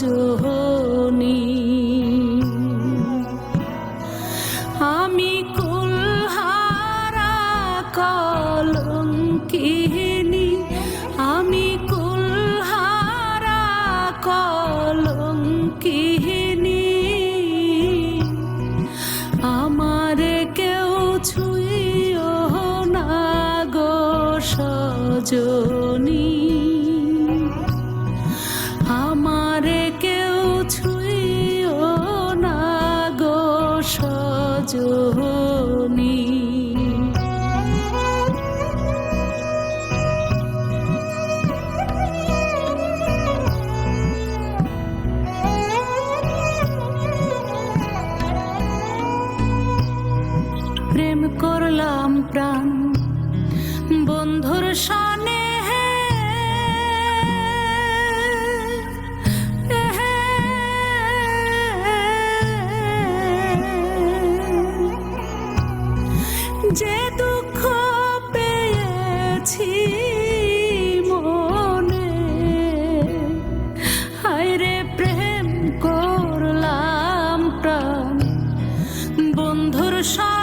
সজনী আমি কুলহারা কলঙ্কিনী আমি কুলহারা কলঙ্কিনী। আমারে কেউ ছুঁইও না গো সজনী প্রেম করলাম প্রাণ বন্ধুর সানে যে দুঃখ পেয়েছি মনে। হায়রে প্রেম করলাম প্রাণ। বন্ধুর সনে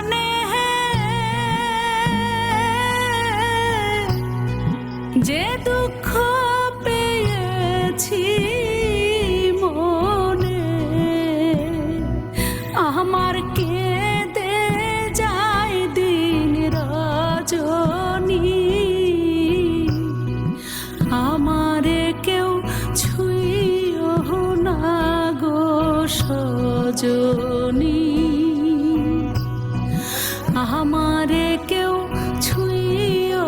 সজনী আমারে কেউ ছুঁইও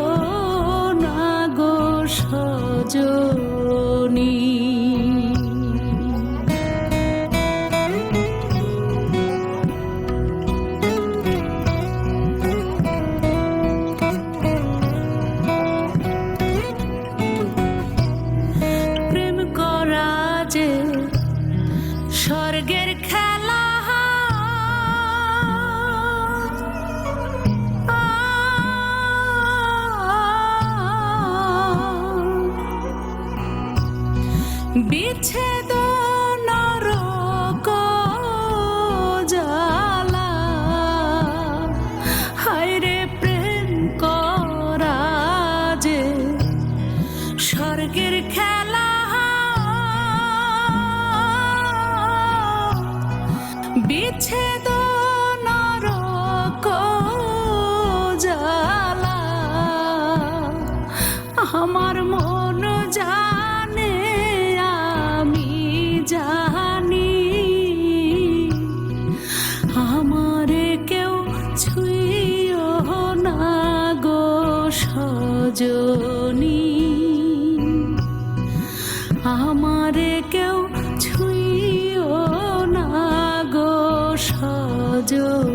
না গো সজনী। বিচ্ছেদ যে স্বর্গের খেলা। বিচ্ছেদ সজনী আমারে কেউ ছুঁইও না গো সজনী।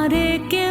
তোমারে কেউ